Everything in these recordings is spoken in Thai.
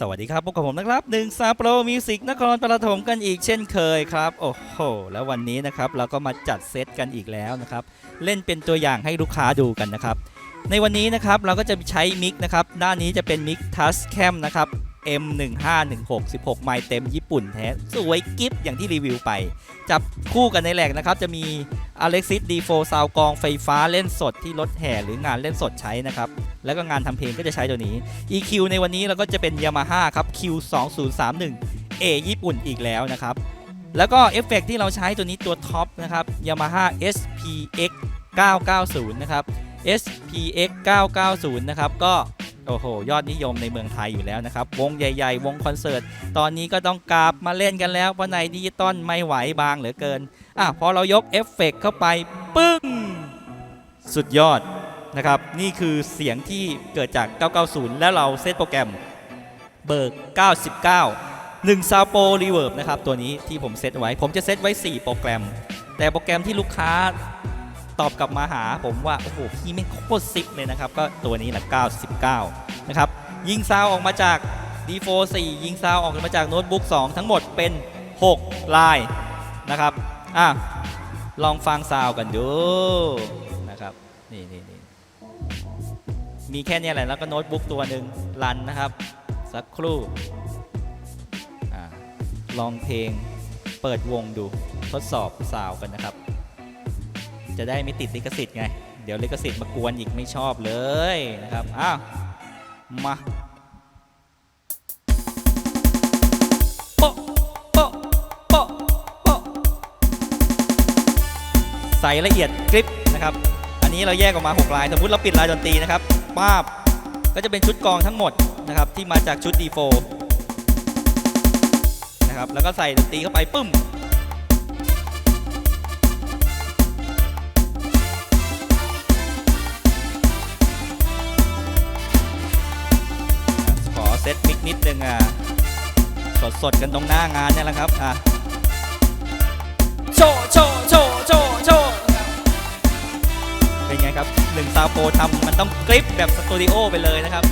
สวัสดีครับ พบกับผมนะครับหนึ่งซาโปรมิวสิกนครปฐมกันอีกเช่นเคยครับ โอ้โห แล้ววันนี้นะครับเราก็มาจัดเซตกันอีกแล้วนะครับ เล่นเป็นตัวอย่างให้ลูกค้าดูกันนะครับ ในวันนี้นะครับเราก็จะใช้มิกนะครับ ด้านนี้จะเป็นมิกทัสแคมนะครับ M1516 16 ไมล์เต็มญี่ปุ่นแท้ สวยกิฟอย่างที่รีวิวไป จับคู่กันในแหลกนะครับ จะมี Alexis D4 ซาวกองไฟฟ้าเล่นสดที่รถแห่หรืองานเล่นสดใช้นะครับ แล้วก็งานทำเพลงก็จะใช้ตัวนี้ EQ ในวันนี้เราก็จะเป็น Yamaha ครับ Q2031A ญี่ปุ่นอีกแล้วนะครับ แล้วก็เอฟเฟกต์ที่เราใช้ตัวนี้ตัวท็อปนะครับ Yamaha SPX 990 นะครับ SPX 990 นะครับ ก็โอ้โห ยอดนิยมในเมืองไทยอยู่แล้วนะครับ วงใหญ่ ๆ วงคอนเสิร์ต ตอนนี้ก็ต้องกราบมาเล่นกันแล้วเพราะในดิจิตอลไม่ไหวบางเหลือเกิน อะพอเรายกเอฟเฟกต์เข้าไปปึ้ง สุดยอดนะครับ นี่คือเสียงที่เกิดจาก 990 แล้วเราเซตโปรแกรมเบิร์ก99 1 s o u n d Pro Reverb นะครับ ตัวนี้ที่ผมเซตไว้ ผมจะเซตไว้ 4 โปรแกรม แต่โปรแกรมที่ลูกค้าตอบกลับมาหาผมว่า โอ้โห พี่ไม่โคตรซิปเลยนะครับ ก็ตัวนี้แหละ99 นะครับ ยิงซาวออกมาจาก D4 4 ยิงซาวออกมาจากโน้ตบุ๊ก2 ทั้งหมดเป็น 6 ลายนะครับ อะลองฟังซาวกันดูนะครับนี่นี่นี่มีแค่เนี้แหละแล้วก็โน้ตบุ๊กตัวหนึ่งรันนะครับ สักครู่อ่าลองเพลงเปิดวงดูทดสอบซาวกันนะครับ จะได้ไม่ติดลิขสิทธิ์ไง เดี๋ยวลิขสิทธิ์มากวนอีกไม่ชอบเลยนะครับอ้าวมา ใส่ละเอียดกริปนะครับ อันนี้เราแยกออกมา 6 ลาย สมมุติเราปิดลายดนตรีนะครับป้าบก็จะเป็นชุดกองทั้งหมดนะครับที่มาจากชุด D4 นะครับแล้วก็ใส่ดนตรีเข้าไปปึ้มขอเซตมิกนิดนึงอะสดสดๆกันตรงหน้างานเนี่ยแหละครับอะโชว์โชว์โช นไงครับหนึ่งซาวโปรทำมันต้องกริปแบบสตูดิโอไปเลยนะครับ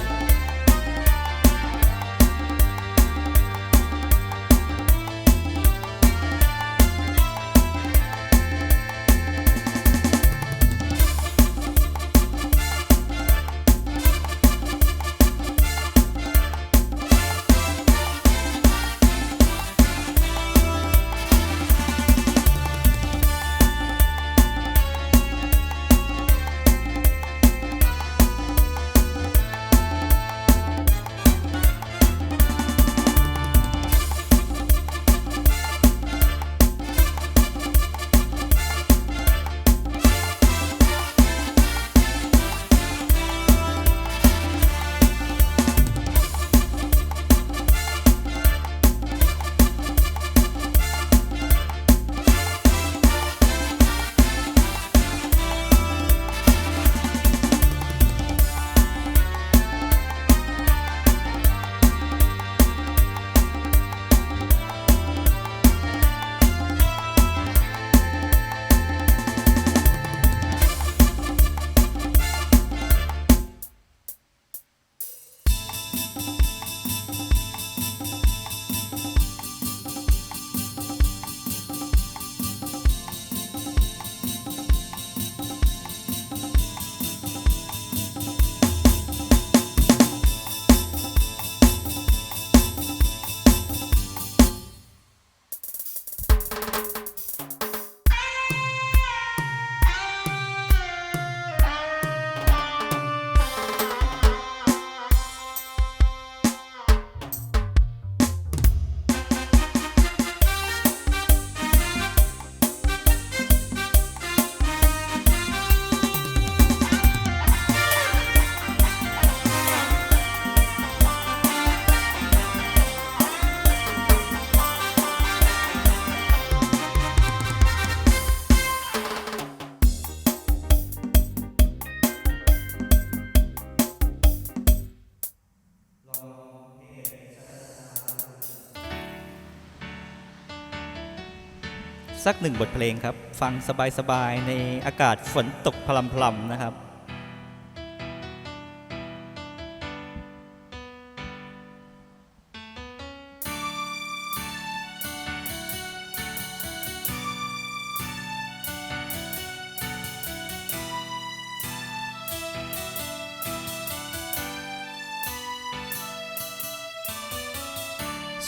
สักหนึ่งบทเพลงครับ ฟังสบายๆในอากาศฝนตกพลำๆนะครับ「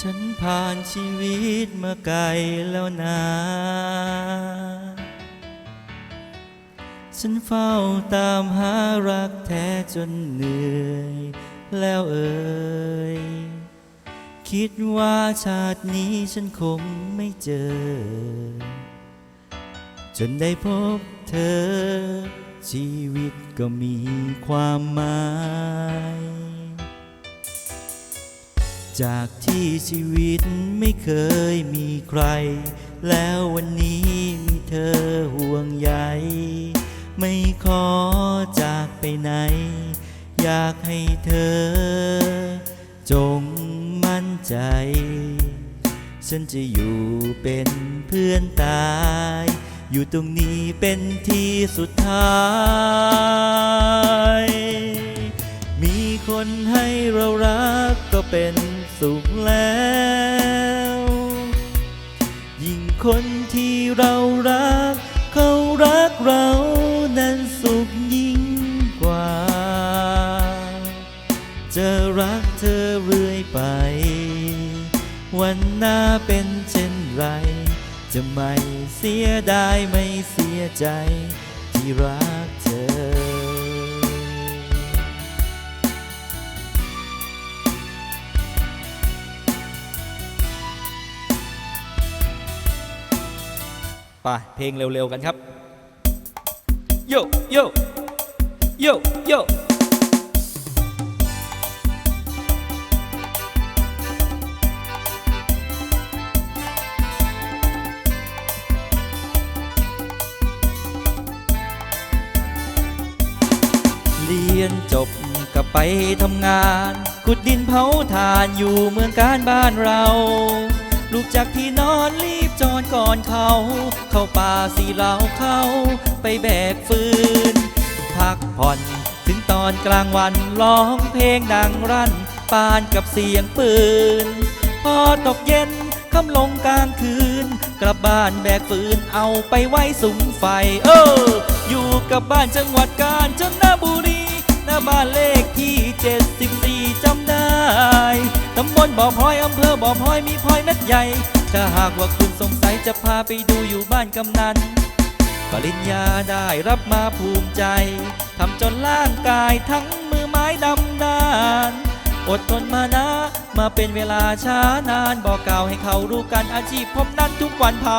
ฉันผ่านชีวิตมาไกลแล้วนะฉันเฝ้าตามหารักแท้จนเหนื่อย แล้วเอ่ย คิดว่าชาตินี้ฉันคงไม่เจอ จนได้พบเธอ ชีวิตก็มีความหมาย จากที่ชีวิตไม่เคยมีใคร แล้ววันนี้มีเธอห่วงใยไม่ขอจากไปไหน อยากให้เธอ จงมั่นใจ ฉันจะอยู่เป็นเพื่อนตาย อยู่ตรงนี้เป็นที่สุดท้าย มีคนให้เรารักก็เป็น สุขแล้ว ยิ่งคนที่เรารัก เขารักเรานั้นสุขยิ่งกว่า จะรักเธอเรื่อยไป วันหน้าเป็นเช่นไร จะไม่เสียดายไม่เสียใจ ที่รักเธอ ไปเพลงเร็ว ๆ กันครับ โยโยโยโยเรียนจบก็ไปทำงาน ขุดดินเผาถ่านอยู่เมืองการบ้านเรา ลูกจากที่นอนรีบจอนก่อนเขา เข้าป่าสีเหลาเข้าไปแบกฟืน พักผ่อนถึงตอนกลางวันร้องเพลงดังรั่น ปานกับเสียงปืน พอตกเย็นค่ำลงกลางคืน กลับบ้านแบกฟืนเอาไปไว้สุมไฟ เออ อยู่กับบ้านจังหวัดกาญจนบุรี หน้าบ้านเลขที่74จำได้ ตำบลบ่อพลอยอำเภอบ่อพลอยมีพลอยเม็ดใหญ่ ถ้าหากว่าคุณสงสัยจะพาไปดูอยู่บ้านกำนัน ปริญญาได้รับมาภูมิใจ ทำจนร่างกายทั้งมือไม้ดำดานอดทนมานะ มาเป็นเวลาช้านานบอกกล่าวให้เขารู้กันอาชีพผมนั้นทุกวันเผา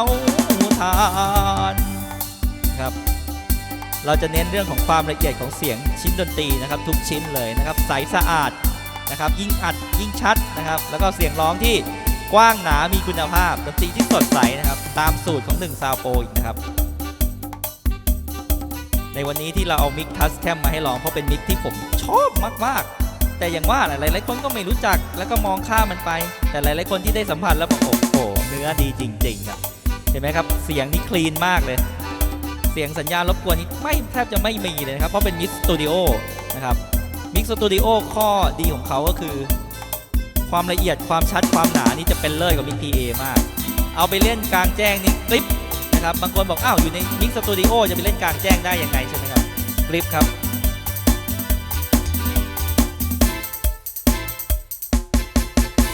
ทานครับ เราจะเน้นเรื่องของความละเอียดของเสียงชิ้นดนตรีนะครับ ทุกชิ้นเลยนะครับใสสะอาดนะครับ ยิ่งอัดยิ่งชัดนะครับ แล้วก็เสียงร้องที่กว้างหนามีคุณภาพดนตรีที่สดใสนะครับ ตามสูตรของ1ซาวโปอีกนะครับ ในวันนี้ที่เราเอามิกทัสแคมมาให้ลองเพราะเป็นมิกที่ผมชอบมากๆ แต่อย่างว่าหละหลายๆคนก็ไม่รู้จักแล้วก็มองข้ามมันไป แต่หลายๆคนที่ได้สัมผัสแล้วบอกโอ้โหเนื้อดีจริงๆครับเห็นไหมครับเสียงนี่คลีนมากเลย เสียงสัญญาณรบกวนนี่ไม่แทบจะไม่มีเลยนะครับ เพราะเป็นมิกสตูดิโอนะครับมิกสตูดิโอข้อดีของเขาก็คือ ความละเอียดความชัดความหนานี่จะเป็นเลิศกว่ามิกพีเอมาก เอาไปเล่นกลางแจ้งนี่กริปนะครับบางคนบอกอ้าวอยู่ในมิกสตูดิโอจะไปเล่นกลางแจ้งได้ยังไงใช่ไหมครับกริปครับ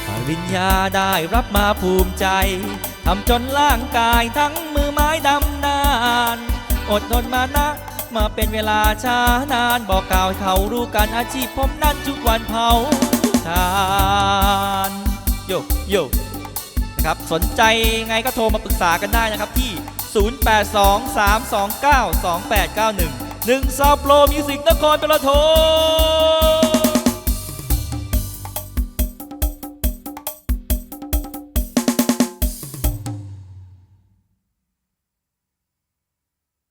ปริญญาได้รับมาภูมิใจทำจนร่างกายทั้งมือไม้ดำนาน อดทนมานะ มาเป็นเวลาช้านานบอกกล่าวให้เขารู้กันอาชีพผมนั้นทุกวันเผาทานโยโยนะครับสนใจไงก็โทรมาปรึกษากันได้นะครับที่ 0823292891 1ซาวโปรมิวสิกนครปฐม